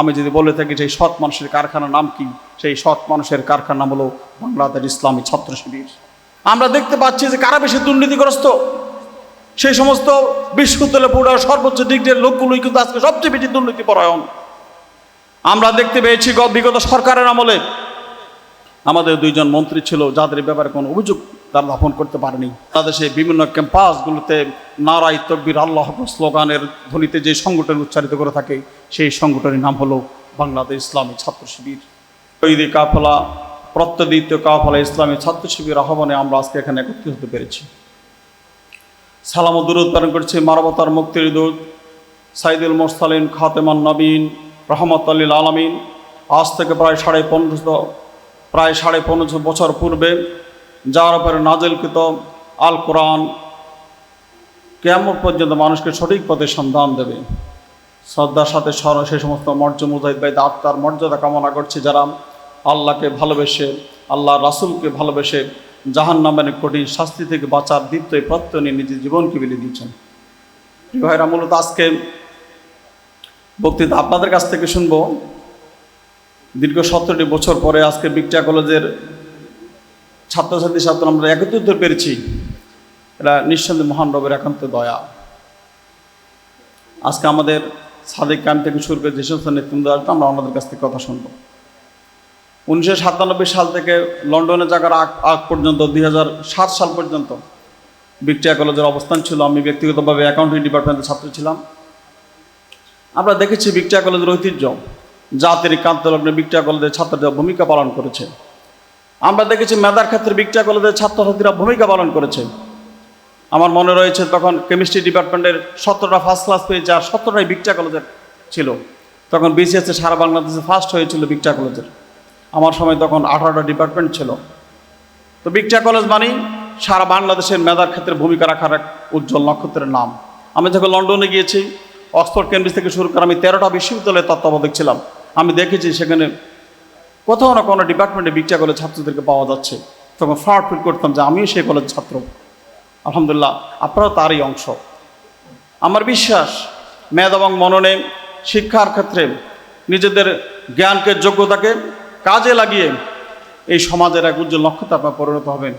আমি যদি বলে থাকি সেই সৎ মানুষের কারখানার নাম কি? সেই সৎ মানুষের কারখানার নাম হলো বাংলাদেশ ইসলামী ছাত্র শিবির। আমরা দেখতে পাচ্ছি যে কারা বেশি দুর্নীতিগ্রস্ত? সেই সমস্ত বিশ্ববিদ্যালয় পড়ার সর্বোচ্চ ডিগ্রির লোকগুলোই কিন্তু আজকে সবচেয়ে বেশি দুর্নীতি পরায়ণ। আমরা দেখতে পেয়েছি বিগত সরকারের আমলে আমাদের দুইজন মন্ত্রী ছিল, যাদের ব্যাপারে কোনো অভিযোগ তারা দাপন করতে পারেনি। বাংলাদেশে বিভিন্ন ক্যাম্পাসগুলোতে নারাই তকবির আল্লাহ স্লোগানের ধ্বনিতে যে সংগঠন উচ্চারিত করে থাকে, সেই সংগঠনের নাম হলো বাংলাদেশ ইসলামী ছাত্র শিবির। তৈরি কাফলা, প্রত্যদিত কাফলা ইসলামী ছাত্র শিবির আহ্বানে আমরা আজকে এখানে একত্রিত হতে পেরেছি। সালাম দুরুদ প্রেরণ করছে মানবতার মুক্তির দূত সাইদুল মোরসালিন, খাতেমান নবীন, রহমত আল্লিল আলমিন। আজ থেকে প্রায় সাড়ে পনেরোশো প্রায় সাড়ে পনেরোশো বছর পূর্বে যার উপরে নাজেলকৃত আল কোরআন কেমন পর্যন্ত মানুষকে সঠিক পথে সন্ধান দেবে। শ্রদ্ধার সাথে স্মরণ সেই সমস্ত মর্য মুজাহিদ ভাই আত্মার মর্যাদা কামনা করছে যারা আল্লাহকে ভালোবেসে আল্লাহ রাসূলকে ভালোবেসে জাহান নামের কঠিন শাস্তি থেকে বাঁচার এই প্রত্যয় নিয়ে নিজের জীবনকে বিলিয়ে দিয়েছেন। ভাইরা, মূলত আজকে বক্তৃতা আপনাদের কাছ থেকে শুনব। দীর্ঘ সতেরোটি বছর পরে আজকে বিক্টা কলেজের ছাত্রছাত্রীর সাথে আমরা একত্রিত পেরেছি। এটা নিঃসন্দেহে মহান রবের একান্ত দয়া। আজকে আমাদের সাদিক ক্যাম্প থেকে শুরু করে যে সমস্ত নেতৃত্ব আসবে, আমরা ওনাদের কাছ থেকে কথা শুনব। উনিশশো সাতানব্বই সাল থেকে লন্ডনে যাওয়ার আগ আগ পর্যন্ত, দুই সাল পর্যন্ত ভিক্টোরিয়া কলেজের অবস্থান ছিল। আমি ব্যক্তিগতভাবে অ্যাকাউন্টিং ডিপার্টমেন্টের ছাত্র ছিলাম। আমরা দেখেছি ভিক্টোরিয়া কলেজের ঐতিহ্য। জাতির কান্তলগ্নে ভিক্টোরিয়া কলেজের ছাত্রদের ভূমিকা পালন করেছে। আমরা দেখেছি মেধার ক্ষেত্রে ভিক্টোরিয়া কলেজের ছাত্রছাত্রীরা ভূমিকা পালন করেছে। আমার মনে রয়েছে তখন কেমিস্ট্রি ডিপার্টমেন্টের সতেরোটা ফার্স্ট ক্লাস পেয়েছে আর সতেরোটাই ভিক্টোরিয়া কলেজের ছিল। তখন বিসিএসে সারা বাংলাদেশে ফার্স্ট হয়েছিল ভিক্টোরিয়া কলেজের আমার সময় তখন আঠারোটা ডিপার্টমেন্ট ছিল। তো ভিক্টোরিয়া কলেজ মানেই সারা বাংলাদেশের মেধার ক্ষেত্রে ভূমিকা রাখার এক উজ্জ্বল নক্ষত্রের নাম। আমি যখন লন্ডনে গিয়েছি, অক্সফোর্ড, কেমব্রিজ থেকে শুরু করে আমি তেরোটা বিশ্ববিদ্যালয়ের তত্ত্বাবধায়ক ছিলাম। আমি দেখেছি সেখানে কোথাও না কোনো ডিপার্টমেন্টে ভিক্টোরিয়া কলেজ ছাত্রদেরকে পাওয়া যাচ্ছে। তখন ফ্রাউড ফিল করতাম যে আমিও সেই কলেজ ছাত্র। আলহামদুলিল্লাহ, আপনারাও তারই অংশ। আমার বিশ্বাস, মেধ এবং মননে শিক্ষার ক্ষেত্রে নিজেদের জ্ঞানকে, যোগ্যতাকে কাজে লাগিয়ে এই সমাজের এক উজ্জ্বল নক্ষত্র আপনার পরিণত হবেন।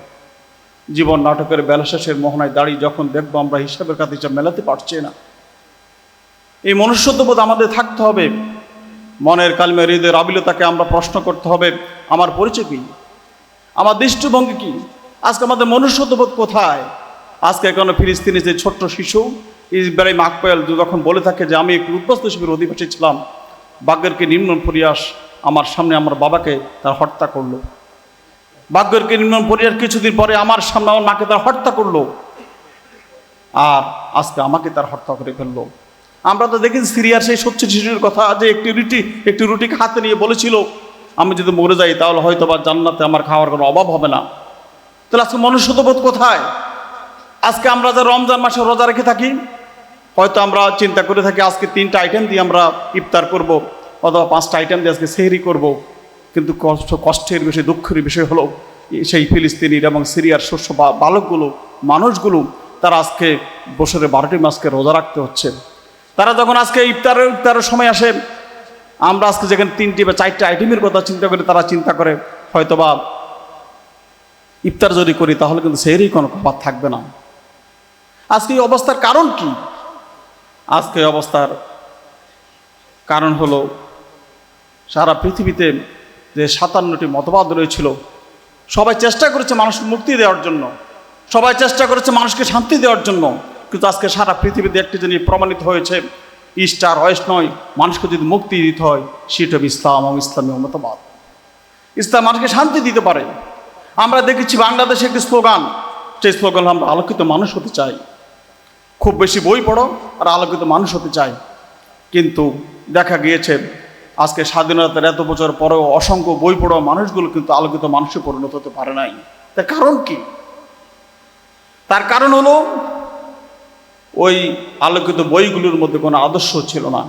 জীবন নাটকের বেলা শেষের মোহনায় দাঁড়িয়ে যখন দেখব আমরা হিসাবের কাছে মেলাতে পারছি না। এই মনুষ্যত্ববোধ আমাদের থাকতে হবে। মনের কালমে, হৃদয়ের আবিলতাকে আমরা প্রশ্ন করতে হবে, আমার পরিচয় কী? আমার দৃষ্টিভঙ্গি কী? আজকে আমাদের মনুষ্যত্ববোধ কোথায়? আজকে কোনো ফিলিস্তিনি যে ছোট্ট শিশু ইসরাইম আকপেল যখন বলে থাকে যে, আমি একটি উদ্বস্ত শিবির অধিবাসী ছিলাম বাগ্যেরকে নিম্ন পরিয়াস আমার সামনে আমার বাবাকে তার হত্যা করল। বাগ্যেরকে নিম্ন পরিয়াস কিছুদিন পরে আমার সামনে আমার মাকে তার হত্যা করল। আর আজকে আমাকে তার হত্যা করে ফেলল। আমরা তো দেখেছি সিরিয়ার সেই সচ্ছ শিশুর কথা যে একটি রুটি, একটি রুটিকে হাতে নিয়ে বলেছিল, আমি যদি মরে যাই তাহলে হয়তো বা জান্নাতে আমার খাওয়ার কোনো অভাব হবে না। তাহলে আজকে মনুষ্যত্ববোধ কোথায়? আজকে আমরা যে রমজান মাসে রোজা রেখে থাকি, হয়তো আমরা চিন্তা করে থাকি আজকে তিনটা আইটেম দিয়ে আমরা ইফতার করব, অথবা পাঁচটা আইটেম দিয়ে আজকে সেহরি করব। কিন্তু কষ্ট, কষ্টের বিষয়, দুঃখের বিষয় হলো, সেই ফিলিস্তিনির এবং সিরিয়ার শস্য বালকগুলো, মানুষগুলো, তারা আজকে বছরে বারোটি মাসকে রোজা রাখতে হচ্ছে। তারা যখন আজকে ইফতারের ইফতারের সময় আসে, আমরা আজকে যেখানে তিনটি বা চারটি আইটেমের কথা চিন্তা করি, তারা চিন্তা করে, হয়তোবা ইফতার যদি করি, তাহলে কিন্তু সেরই কোনো খাবার থাকবে না। আজকে এই অবস্থার কারণ কি? আজকে অবস্থার কারণ হলো, সারা পৃথিবীতে যে সাতান্নটি মতবাদ রয়েছিল, সবাই চেষ্টা করেছে মানুষকে মুক্তি দেওয়ার জন্য। সবাই চেষ্টা করেছে মানুষকে শান্তি দেওয়ার জন্য। কিন্তু আজকে সারা পৃথিবীতে একটি জিনিস প্রমাণিত হয়েছে ইস্ট আর ওয়েস্ট নয়, মানুষকে যদি মুক্তি দিতে হয়, সেটা ইসলাম এবং ইসলামী মতবাদ। ইসলাম মানুষকে শান্তি দিতে পারে। আমরা দেখেছি বাংলাদেশে একটি স্লোগান সেই স্লোগান আমরা আলোকিত মানুষ হতে চাই। খুব বেশি বই পড়ো, আর আলোকিত মানুষ হতে চাই। কিন্তু দেখা গিয়েছে, আজকে স্বাধীনতার এত বছর পরেও অসংখ্য বই পড়ো মানুষগুলো কিন্তু আলোকিত মানুষে পরিণত হতে পারে নাই। তার কারণ কি? তার কারণ হলো ওই আলোকিত বইগুলোর মধ্যে কোনো আদর্শ ছিল না।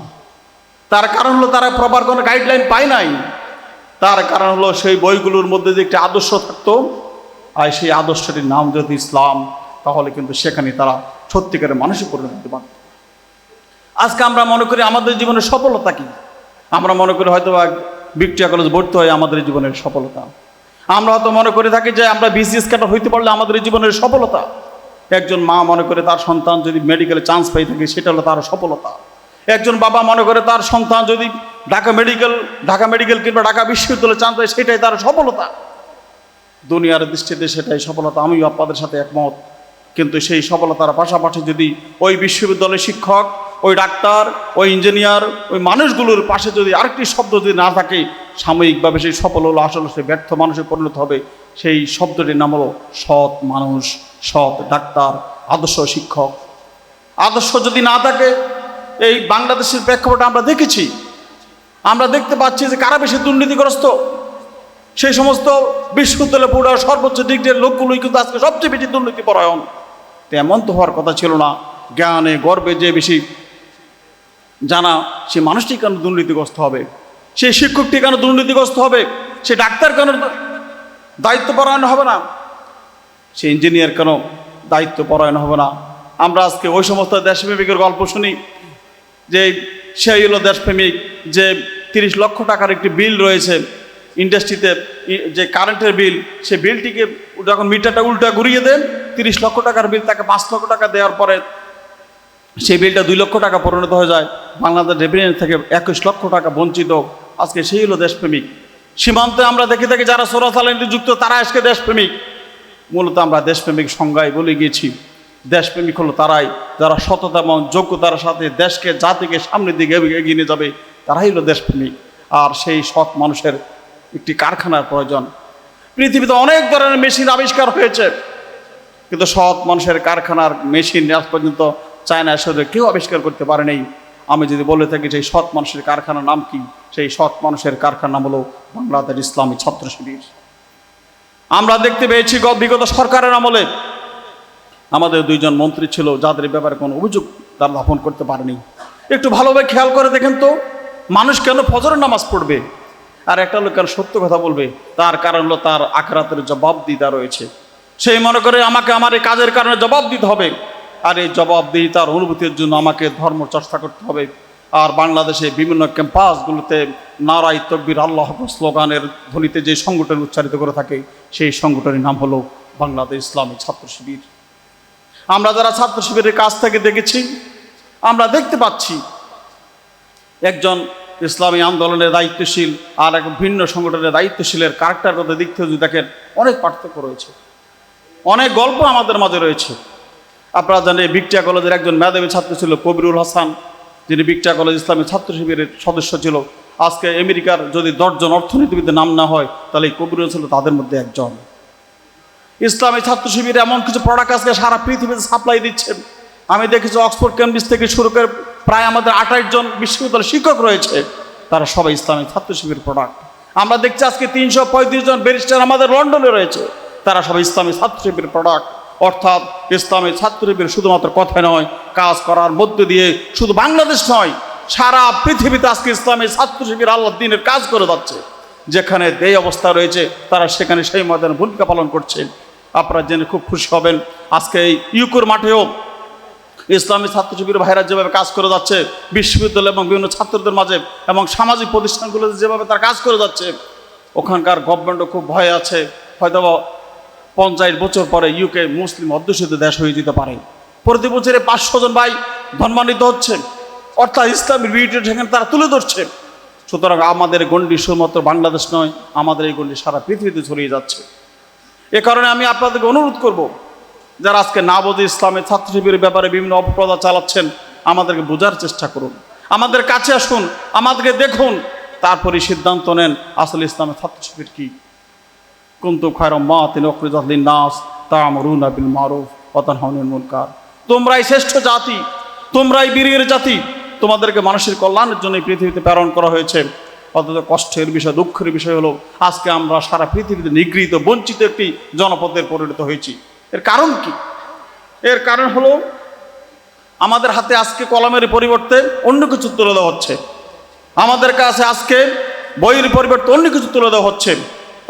তার কারণ হলো তারা প্রপার কোনো গাইডলাইন পায় নাই। তার কারণ হলো সেই বইগুলোর মধ্যে যে একটি আদর্শ থাকতো, আর সেই আদর্শটির নাম যদি ইসলাম, তাহলে কিন্তু সেখানে তারা সত্যিকারের মানুষে পরিণত হতে পারত। আজকে আমরা মনে করি আমাদের জীবনে সফলতা কি? আমরা মনে করি হয়তো ভিক্টোরিয়া কলেজ ভর্তি হয় আমাদের জীবনের সফলতা। আমরা হয়তো মনে করে থাকি যে আমরা বিসিএস ক্যাডার হইতে পারলে আমাদের জীবনের সফলতা। একজন মা মনে করে তার সন্তান যদি মেডিকেলে চান্স পাই থাকে, সেটা হলো তার সফলতা। একজন বাবা মনে করে তার সন্তান যদি ঢাকা মেডিকেল ঢাকা মেডিকেল কিংবা ঢাকা বিশ্ববিদ্যালয়ে চান্স পায়, সেটাই তার সফলতা। দুনিয়ার দৃষ্টিতে সেটাই সফলতা। আমিও আপনাদের সাথে একমত। কিন্তু সেই সফলতার পাশাপাশি যদি ওই বিশ্ববিদ্যালয়ের শিক্ষক, ওই ডাক্তার, ওই ইঞ্জিনিয়ার ওই মানুষগুলোর পাশে যদি আরেকটি শব্দ যদি না থাকে, সাময়িকভাবে সেই সফল হলো, আসলে সে ব্যর্থ মানুষে পরিণত হবে। সেই শব্দটির নাম হলো সৎ মানুষ, সৎ ডাক্তার, আদর্শ শিক্ষক। আদর্শ যদি না থাকে, এই বাংলাদেশের প্রেক্ষাপটে আমরা দেখেছি, আমরা দেখতে পাচ্ছি যে কারা বেশি দুর্নীতিগ্রস্ত? সেই সমস্ত বিশ্ববিদ্যালয়ে পড়া সর্বোচ্চ ডিগ্রির লোকগুলোই কিন্তু আজকে সবচেয়ে বেশি দুর্নীতি পরায়ণ তো এমন তো হওয়ার কথা ছিল না। জ্ঞানে, গর্বে যে বেশি জানা, সে মানুষটি কেন দুর্নীতিগ্রস্ত হবে? সেই শিক্ষকটি কেন দুর্নীতিগ্রস্ত হবে? সে ডাক্তার কেন দায়িত্ব পরায়ণ হবে না। সে ইঞ্জিনিয়ার কেন দায়িত্ব পরায়ণ হবে না? আমরা আজকে ওই সমস্ত দেশপ্রেমিকের গল্প শুনি, যে সেই হলো দেশপ্রেমিক, যে তিরিশ লক্ষ টাকার একটি বিল রয়েছে ইন্ডাস্ট্রিতে যে কারেন্টের বিল, সে বিলটিকে যখন মিটারটা উল্টা ঘুরিয়ে দেন, তিরিশ লক্ষ টাকার বিল তাকে পাঁচ লক্ষ টাকা দেওয়ার পরে সেই বিলটা দুই লক্ষ টাকা পরিণত হয়ে যায়। বাংলাদেশ রেভিনিউ থেকে একুশ লক্ষ টাকা বঞ্চিত আজকে সেই হলো দেশপ্রেমিক। সীমান্তে আমরা দেখে থাকি যারা চোরাচালানিতে যুক্ত, তারা আজকে দেশপ্রেমিক। মূলত আমরা দেশপ্রেমিক সংজ্ঞায় বলে গিয়েছি। দেশপ্রেমিক হলো তারাই, যারা সততা এবং যোগ্যতার সাথে দেশকে, জাতিকে সামনের দিকে এগিয়ে নিয়ে যাবে, তারাই হলো দেশপ্রেমিক। আর সেই সৎ মানুষের একটি কারখানার প্রয়োজন। পৃথিবীতে অনেক ধরনের মেশিন আবিষ্কার হয়েছে। কিন্তু সৎ মানুষের কারখানার মেশিন আজ পর্যন্ত চায়না শরীরে কেউ আবিষ্কার করতে পারে নাই আমি যদি বলে থাকি সেই সৎ মানুষের কারখানার নাম কি? সেই সৎ মানুষের কারখানার নাম হলো বাংলাদেশ ইসলামী ছাত্র শিবির। আমরা দেখতে পেয়েছি বিগত সরকারের আমলে আমাদের দুইজন মন্ত্রী ছিল, যাদের ব্যাপারে কোনো অভিযোগ তারা দাপন করতে পারেনি। একটু ভালোভাবে খেয়াল করে দেখেন তো, মানুষ কেন ফজরের নামাজ পড়বে? আর একটা লোক কেন সত্য কথা বলবে? তার কারণ হলো তার আখরাতের জবাবদিহিতা রয়েছে। সেই মনে করে আমাকে আমার এই কাজের কারণে জবাব দিতে হবে। আর এই জবাবদিহিতার অনুভূতির জন্য আমাকে ধর্ম চর্চা করতে হবে। আর বাংলাদেশে বিভিন্ন ক্যাম্পাসগুলোতে নারাই তকবির আল্লাহ স্লোগানের ধ্বনিতে যে সংগঠন উচ্চারিত করে থাকে, সেই সংগঠনের নাম হলো বাংলাদেশ ইসলামী ছাত্র শিবির। আমরা যারা ছাত্র শিবিরের কাছ থেকে দেখেছি, আমরা দেখতে পাচ্ছি একজন ইসলামী আন্দোলনের দায়িত্বশীল আর এক ভিন্ন সংগঠনের দায়িত্বশীলের কারেক্টারগত দিক থেকে যদি দেখেন, অনেক পার্থক্য রয়েছে। অনেক গল্প আমাদের মাঝে রয়েছে। আপনারা জানেন ভিক্টিয়া কলেজের একজন মেধাবী ছাত্র ছিল কবিরুল হাসান, যিনি ভিক্টিয়া কলেজ ইসলামী ছাত্র শিবিরের সদস্য ছিল। আজকে আমেরিকার যদি দশজন অর্থনীতিবিদের নাম না হয়, তাহলে এই কবিরুল ছিল তাদের মধ্যে একজন। ইসলামী ছাত্র শিবিরে এমন কিছু প্রোডাক্ট আজকে সারা পৃথিবীতে সাপ্লাই দিচ্ছে আমি দেখেছি অক্সফোর্ড, কেমব্রিজ থেকে শুরু করে প্রায় আমাদের আঠাশ জন বিশ্ববিদ্যালয়ের শিক্ষক রয়েছে। তারা সবাই ইসলামী ছাত্র শিবির প্রোডাক্ট আমরা দেখছি আজকে তিনশো পঁয়ত্রিশ জন ব্যারিস্টার আমাদের লন্ডনে রয়েছে। তারা সবাই ইসলামী ছাত্র শিবির প্রোডাক্ট অর্থাৎ ইসলামের ছাত্র শিবির শুধুমাত্র কথা নয়, কাজ করার মধ্য দিয়ে শুধু বাংলাদেশ নয়, সারা পৃথিবীতে আজকে ইসলামী ছাত্র শিবির আল্লাহ দিনের কাজ করে যাচ্ছে। যেখানে এই অবস্থা রয়েছে, তারা সেখানে সেই ময়দানে ভূমিকা পালন করছেন আপনারা জেনে খুব খুশি হবেন, আজকে এই ইউকুর মাঠেও ইসলামী ছাত্র শিবির ভাইরা যেভাবে কাজ করে যাচ্ছে, বিশ্ববিদ্যালয় এবং বিভিন্ন ছাত্রদের মাঝে এবং সামাজিক প্রতিষ্ঠানগুলোতে যেভাবে তারা কাজ করে যাচ্ছে, ওখানকার গভর্নমেন্টও খুব ভয় আছে। হয়তো পঞ্চাশ বছর পরে ইউকে মুসলিম অধ্যুষিত দেশ হয়ে যেতে পারে। প্রতি বছরে পাঁচশো জন ভাই ধর্মান্বিত হচ্ছে। অর্থাৎ ইসলামের বিউটি সেখানে তারা তুলে ধরছে। সুতরাং আমাদের গণ্ডি শুধুমাত্র বাংলাদেশ নয়, আমাদের এই গণ্ডি সারা পৃথিবীতে ছড়িয়ে যাচ্ছে। এ কারণে আমি আপনাদেরকে অনুরোধ করব, যারা আজকে না বোঝে ইসলামের ছাত্র শিবিরের ব্যাপারে বিভিন্ন অপপ্রদা চালাচ্ছেন, আমাদেরকে বোঝার চেষ্টা করুন। আমাদের কাছে আসুন, আমাদেরকে দেখুন তারপরে সিদ্ধান্ত নেন আসলে ইসলামের ছাত্র শিবির কি কুন্তু খায়র মা তিনি অকরিজাতলিন নাস তামরুন বিল মারুফ অতানহাউনিল মুনকার। তোমরাই শ্রেষ্ঠ জাতি, তোমরাই বীরের জাতি, তোমাদেরকে মানুষের কল্যাণের জন্য এই পৃথিবীতে প্রেরণ করা হয়েছে। অথচ কষ্টের বিষয়, দুঃখের বিষয় হলো, আজকে আমরা সারা পৃথিবীতে নিগৃহীত, বঞ্চিত একটি জনপদের পরিণত হয়েছি। এর কারণ কি? এর কারণ হলো, আমাদের হাতে আজকে কলমের পরিবর্তে অন্য কিছু তুলে দেওয়া হচ্ছে। আমাদের কাছে আজকে বইয়ের পরিবর্তে অন্য কিছু তুলে দেওয়া হচ্ছে।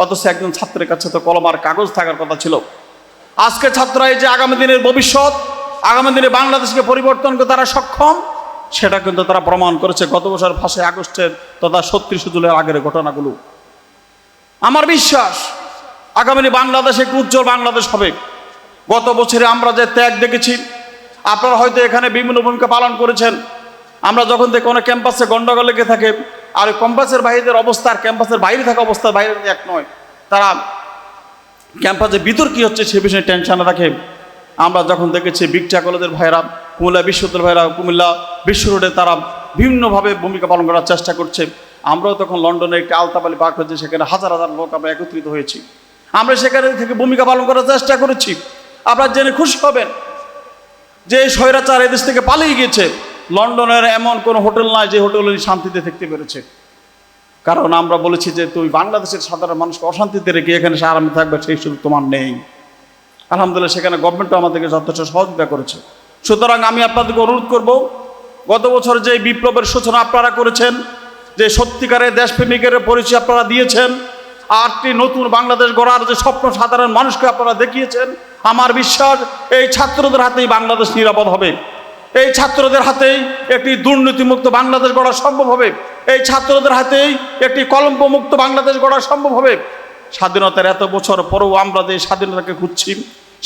অথচ একজন ছাত্রের কাছে তো কলম আর কাগজ থাকার কথা ছিল। আজকে ছাত্ররা এই যে আগামী দিনের ভবিষ্যৎ, আগামী দিনে বাংলাদেশকে পরিবর্তন করতে তারা সক্ষম, সেটা কিন্তু তারা প্রমাণ করেছে গত বছর ফাঁসে আগস্টের তথা ছত্রিশে জুলাই আগের ঘটনাগুলো। আমার বিশ্বাস, আগামী বাংলাদেশ একটু উজ্জ্বল বাংলাদেশ হবে। গত বছরে আমরা যে ত্যাগ দেখেছি, আপনারা হয়তো এখানে বিভিন্ন ভূমিকা পালন করেছেন। আমরা যখন দেখি কোনো ক্যাম্পাসে গন্ডগোল লেগে থাকে আর ওই ক্যাম্পাসের বাইরের অবস্থা আর ক্যাম্পাসের বাইরে থাকা অবস্থা বাইরে এক নয়, তারা ক্যাম্পাসে ভিতর কী হচ্ছে সে বিষয়ে টেনশনে রাখে। আমরা যখন দেখেছি বিকটা কলেজের ভাইরা কুমিল্লা বিশ্ববিদ্যালয় ভাইরা কুমিল্লা বিশ্ব রোডে তারা বিভিন্নভাবে ভূমিকা পালন করার চেষ্টা করছে। আমরাও তখন লন্ডনে একটি আলতাপালি পার্ক হয়েছে সেখানে হাজার হাজার লোক আমরা একত্রিত হয়েছি। আমরা সেখানে থেকে ভূমিকা পালন করার চেষ্টা করেছি। আপনারা জেনে খুশি হবেন যে স্বৈরাচার এদেশ থেকে পালিয়ে গিয়েছে। লন্ডনের এমন কোনো হোটেল নাই যে হোটেলে শান্তিতে থাকতে পেরেছে। কারণ আমরা বলেছি যে তুই বাংলাদেশের সাধারণ মানুষকে অশান্তিতে রেখে এখানে সে আরামে থাকবে, সেই সুযোগ তোমার নেই। আলহামদুলিল্লাহ, সেখানে গভর্নমেন্টও আমাদেরকে যথেষ্ট সহযোগিতা করেছে। সুতরাং আমি আপনাদেরকে অনুরোধ করব, গত বছর যে বিপ্লবের সূচনা আপনারা করেছেন, যে সত্যিকারের দেশপ্রেমিকের পরিচয় আপনারা দিয়েছেন, আটটি নতুন বাংলাদেশ গড়ার যে স্বপ্ন সাধারণ মানুষকে আপনারা দেখিয়েছেন, আমার বিশ্বাস এই ছাত্রদের হাতেই বাংলাদেশ নিরাপদ হবে। এই ছাত্রদের হাতেই একটি দুর্নীতিমুক্ত বাংলাদেশ গড়া সম্ভব হবে। এই ছাত্রদের হাতেই একটি কলম্বমুক্ত বাংলাদেশ গড়া সম্ভব হবে। স্বাধীনতার এত বছর পরেও আমরা যে স্বাধীনতাকে খুঁজছি,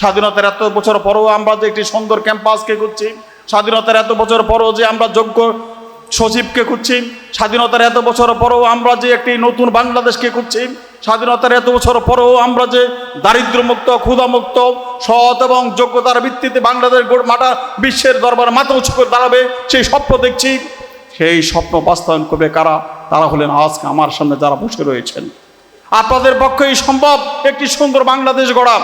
স্বাধীনতার এত বছর পরেও আমরা যে একটি সুন্দর ক্যাম্পাসকে খুঁজছি, স্বাধীনতার এত বছর পরেও যে আমরা যোগ্য সচিবকে খুঁজছি। স্বাধীনতার এত বছর পরেও আমরা যে একটি নতুন বাংলাদেশকে খুঁজছি, স্বাধীনতার এত বছর পরেও আমরা যে দারিদ্র্যমুক্ত, ক্ষুধামুক্ত, সৎ এবং যোগ্যতার ভিত্তিতে বাংলাদেশ মাটা বিশ্বের দরবার মাথা উঁচু করে দাঁড়াবে, সেই স্বপ্ন দেখছি। সেই স্বপ্ন বাস্তবায়ন করবে কারা? তারা হলেন আজকে আমার সামনে যারা বসে রয়েছেন। আপনাদের পক্ষেই সম্ভব একটি সুন্দর বাংলাদেশ গড়া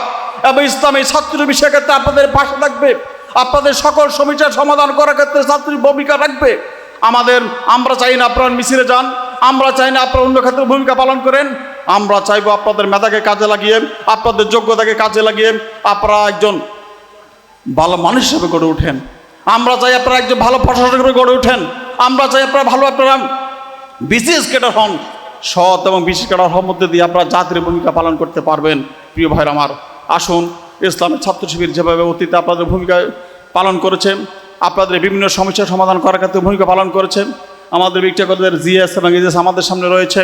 এবং ইসলামী ছাত্র বিষয় ক্ষেত্রে আপনাদের পাশে থাকবে। আপনাদের সকল সমস্যার সমাধান করার ক্ষেত্রে ছাত্রী ভূমিকা রাখবে। আমাদের, আমরা চাই না আপনারা মিছিলে যান, আমরা চাই না আপনারা অন্য ক্ষেত্রে ভূমিকা পালন করেন, আমরা চাইব আপনাদের মেধাকে কাজে লাগিয়ে, আপনাদের যোগ্যতাকে কাজে লাগিয়ে আপনারা একজন ভালো মানুষ হিসেবে গড়ে ওঠেন। আমরা চাই আপনারা একজন ভালো প্রশাসক হিসেবে গড়ে ওঠেন। আমরা চাই আপনারা ভালো আপনারা বিশেষ ক্যাডার হন, সৎ এবং বিশেষ ক্যাডার হওয়ার মধ্যে দিয়ে আপনারা জাতির ভূমিকা পালন করতে পারবেন। প্রিয় ভাইর আমার, আসুন, ইসলামের ছাত্র শিবির যেভাবে অতীতে আপনাদের ভূমিকা পালন করেছেন আপনাদের বিভিন্ন সমস্যার সমাধান করার ক্ষেত্রে ভূমিকা পালন করেছেন আমাদের বিক্রিয়া কলেজের জিএস এবং ইজেস আমাদের সামনে রয়েছে,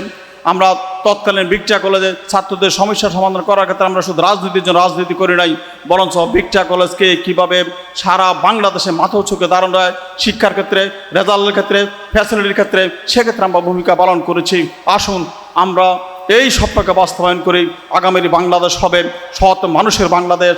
আমরা তৎকালীন বিক্রিয়া কলেজের ছাত্রদের সমস্যার সমাধান করার ক্ষেত্রে আমরা শুধু রাজনীতির জন্য রাজনীতি করি নাই, বরঞ্চ বিক্রিয়া কলেজকে কীভাবে সারা বাংলাদেশে মাথা উঁচুকে দাঁড়ানো হয় শিক্ষার ক্ষেত্রে, রেজাল্টের ক্ষেত্রে ফ্যাসিলিটির ক্ষেত্রে, সেক্ষেত্রে আমরা ভূমিকা পালন করেছি। আসুন, আমরা এই স্বপ্নকে বাস্তবায়ন করি। আগামীর বাংলাদেশ হবে সৎ মানুষের বাংলাদেশ,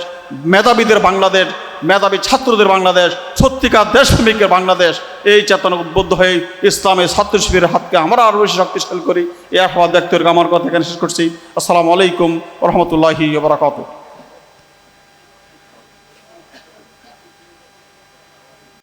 মেধাবীদের বাংলাদেশ মেধাবী ছাত্রদের বাংলাদেশ, সত্যিকার দেশপ্রেমিকের বাংলাদেশ, এই চেতনা উদ্বুদ্ধ হয়ে ইসলামের ছাত্র শিবিরের হাতকে আমরা আরও বেশি শক্তিশালী করি। এ আহ্বাদ দেখতে আমার কথা এখানে শেষ করছি। আসসালামু আলাইকুম রহমতুল্লাহি বারাকাতুহ।